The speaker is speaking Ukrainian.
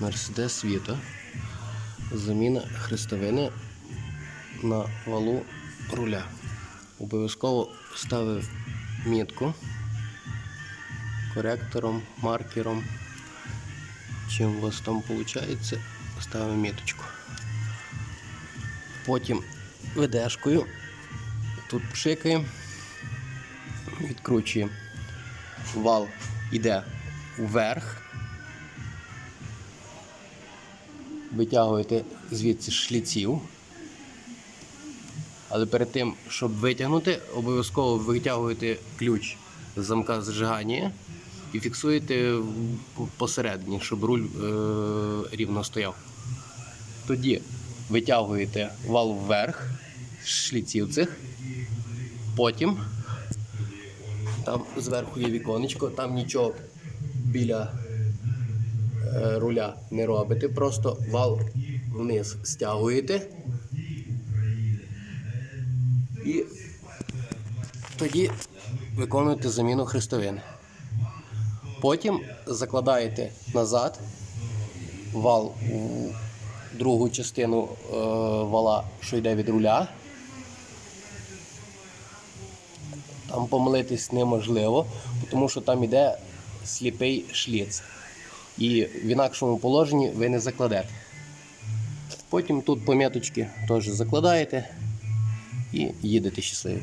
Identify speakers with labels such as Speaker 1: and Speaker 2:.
Speaker 1: Мерседес Віта. Заміна хрестовини на валу руля. Обов'язково ставив мітку коректором, маркером. Чим у вас там виходить, ставимо міточку. Потім ведешкою тут пшикаємо, відкручуємо. Вал йде вверх. Витягуєте звідси шліців. Але перед тим, щоб витягнути, обов'язково витягуєте ключ з замка зажигання і фіксуєте посередині, щоб руль е, рівно стояв. Тоді витягуєте вал вверх шліців цих. Потім там зверху є віконечко, там нічого біля руля не робите, просто вал вниз стягуєте. І тоді виконуєте заміну хрестовини. Потім закладаєте назад вал у другу частину е, вала, що йде від руля. Там помилитись неможливо, тому що там йде сліпий шліц. І в інакшому положенні ви не закладете. Потім тут поміточки теж закладаєте і їдете щасливі.